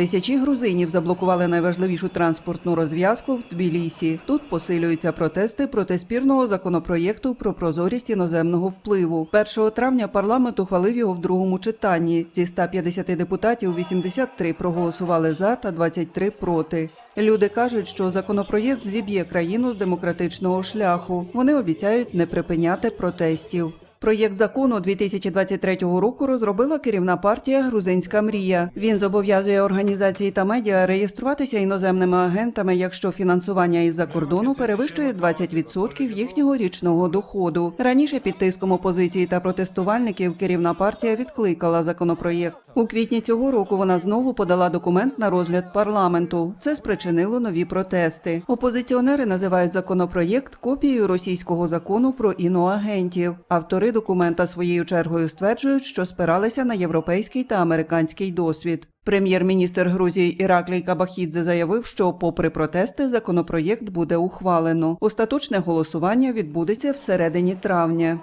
Тисячі грузинів заблокували найважливішу транспортну розв'язку в Тбілісі. Тут посилюються протести проти спірного законопроєкту про прозорість іноземного впливу. 1 травня парламент ухвалив його в другому читанні. Зі 150 депутатів 83 проголосували за та 23 проти. Люди кажуть, що законопроєкт зіб'є країну з демократичного шляху. Вони обіцяють не припиняти протестів. Проєкт закону 2023 року розробила керівна партія Грузинська мрія. Він зобов'язує організації та медіа реєструватися іноземними агентами, якщо фінансування із-за кордону перевищує 20% їхнього річного доходу. Раніше під тиском опозиції та протестувальників керівна партія відкликала законопроєкт. У квітні цього року вона знову подала документ на розгляд парламенту. Це спричинило нові протести. Опозиціонери називають законопроєкт копією російського закону про іноагентів. Автори документа своєю чергою стверджують, що спиралися на європейський та американський досвід. Прем'єр-міністр Грузії Іраклій Кабахідзе заявив, що, попри протести, законопроєкт буде ухвалено. Остаточне голосування відбудеться всередині травня.